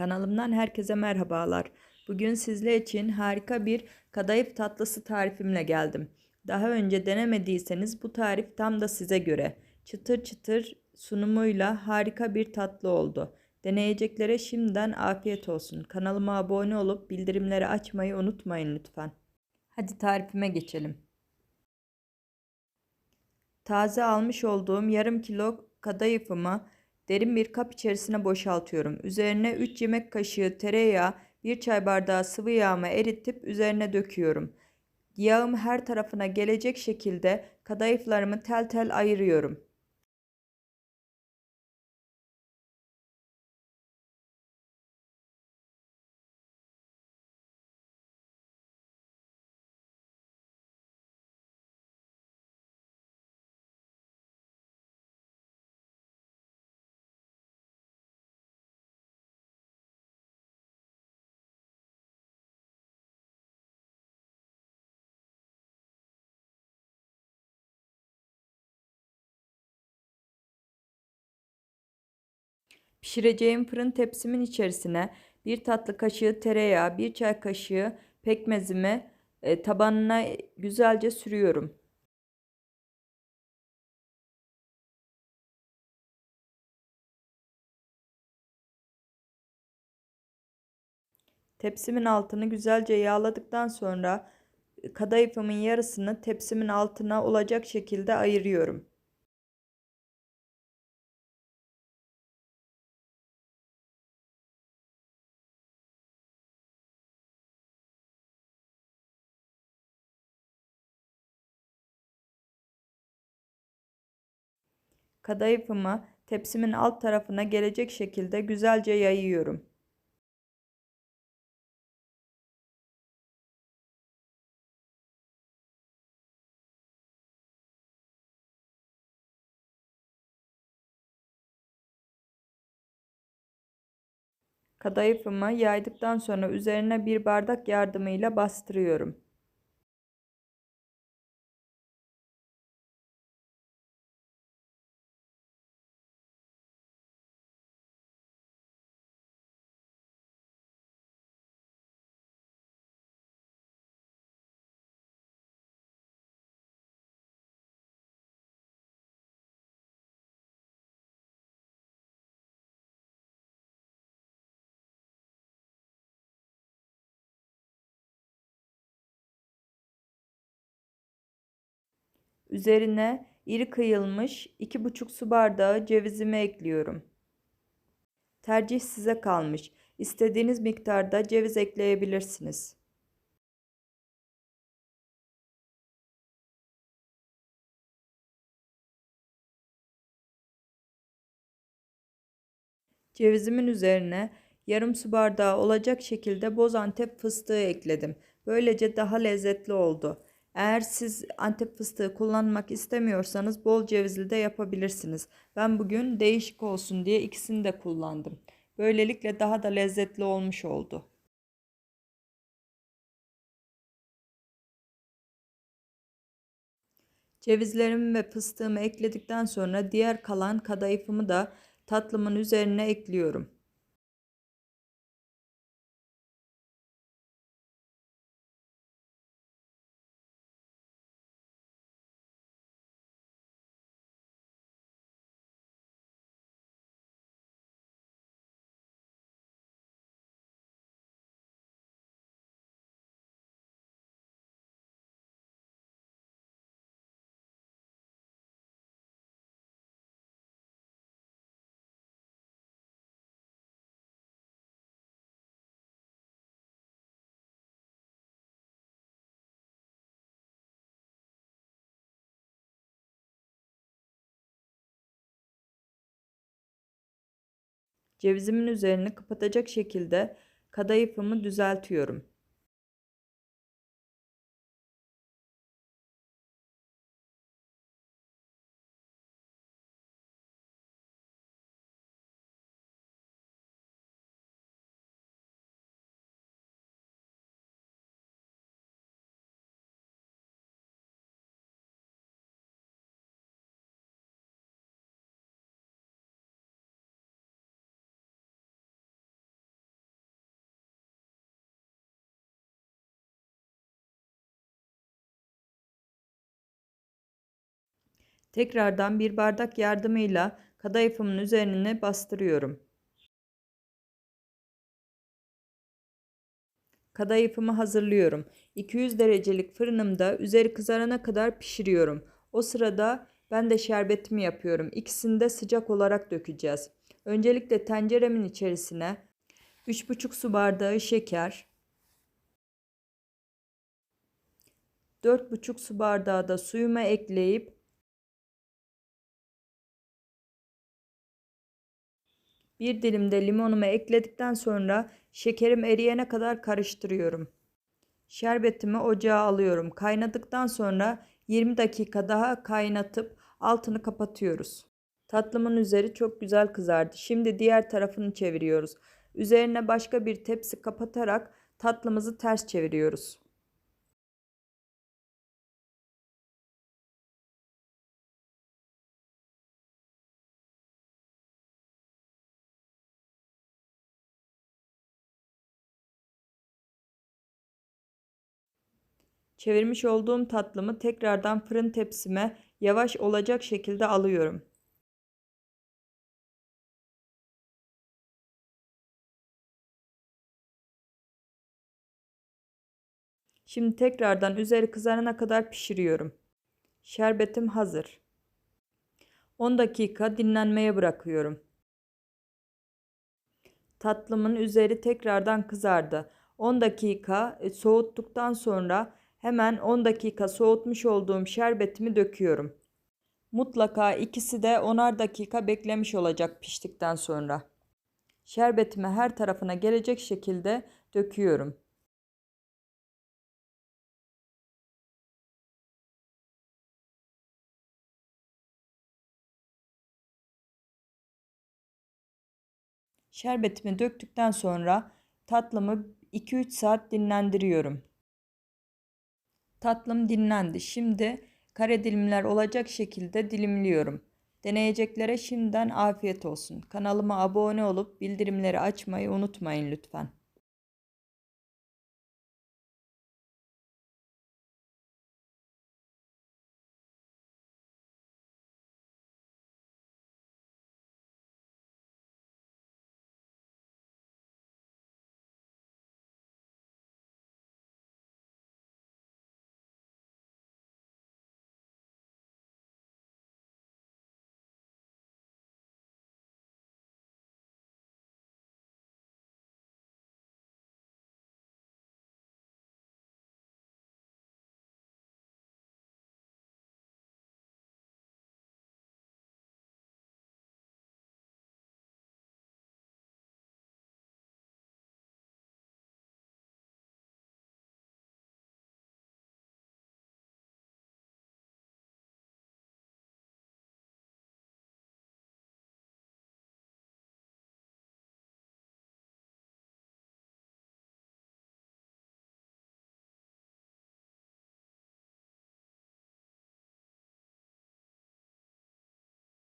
Kanalımdan herkese merhabalar. Bugün sizler için harika bir kadayıf tatlısı tarifimle geldim. Daha önce denemediyseniz bu tarif tam da size göre. Çıtır çıtır sunumuyla harika bir tatlı oldu. Deneyeceklere şimdiden afiyet olsun. Kanalıma abone olup bildirimleri açmayı unutmayın lütfen. Hadi tarifime geçelim. Taze almış olduğum yarım kilo kadayıfımı derin bir kap içerisine boşaltıyorum. Üzerine 3 yemek kaşığı tereyağı, 1 çay bardağı sıvı yağımı eritip üzerine döküyorum. Yağım her tarafına gelecek şekilde kadayıflarımı tel tel ayırıyorum. Pişireceğim fırın tepsimin içerisine bir tatlı kaşığı tereyağı, bir çay kaşığı pekmezimi e, tabanına güzelce sürüyorum. Tepsimin altını güzelce yağladıktan sonra kadayıfımın yarısını tepsimin altına olacak şekilde ayırıyorum. Kadayıfımı tepsimin alt tarafına gelecek şekilde güzelce yayıyorum. Kadayıfımı yaydıktan sonra üzerine bir bardak yardımıyla bastırıyorum. Üzerine iri kıyılmış 2,5 su bardağı cevizimi ekliyorum. Tercih size kalmış. İstediğiniz miktarda ceviz ekleyebilirsiniz. Cevizimin üzerine yarım su bardağı olacak şekilde boz antep fıstığı ekledim. Böylece daha lezzetli oldu. Eğer siz antep fıstığı kullanmak istemiyorsanız bol cevizli de yapabilirsiniz. Ben bugün değişik olsun diye ikisini de kullandım. Böylelikle daha da lezzetli olmuş oldu. Cevizlerimi ve fıstığımı ekledikten sonra diğer kalan kadayıfımı da tatlımın üzerine ekliyorum. Cevizimin üzerini kapatacak şekilde kadayıfımı düzeltiyorum. Tekrardan bir bardak yardımıyla kadayıfımın üzerine bastırıyorum. Kadayıfımı hazırlıyorum. 200 derecelik fırınımda üzeri kızarana kadar pişiriyorum. O sırada ben de şerbetimi yapıyorum. İkisini de sıcak olarak dökeceğiz. Öncelikle tenceremin içerisine 3,5 su bardağı şeker, 4,5 su bardağı da suyuma ekleyip bir dilim de limonumu ekledikten sonra şekerim eriyene kadar karıştırıyorum. Şerbetimi ocağa alıyorum. Kaynadıktan sonra 20 dakika daha kaynatıp altını kapatıyoruz. Tatlımın üzeri çok güzel kızardı. Şimdi diğer tarafını çeviriyoruz. Üzerine başka bir tepsi kapatarak tatlımızı ters çeviriyoruz. Çevirmiş olduğum tatlımı tekrardan fırın tepsime yavaş olacak şekilde alıyorum. Şimdi tekrardan üzeri kızarana kadar pişiriyorum. Şerbetim hazır. 10 dakika dinlenmeye bırakıyorum. Tatlımın üzeri tekrardan kızardı. 10 dakika e, soğuttuktan sonra hemen 10 dakika soğutmuş olduğum şerbetimi döküyorum. Mutlaka ikisi de 10'ar dakika beklemiş olacak piştikten sonra. Şerbetimi her tarafına gelecek şekilde döküyorum. Şerbetimi döktükten sonra tatlımı 2-3 saat dinlendiriyorum. Tatlım dinlendi. Şimdi kare dilimler olacak şekilde dilimliyorum. Deneyeceklere şimdiden afiyet olsun. Kanalıma abone olup bildirimleri açmayı unutmayın lütfen.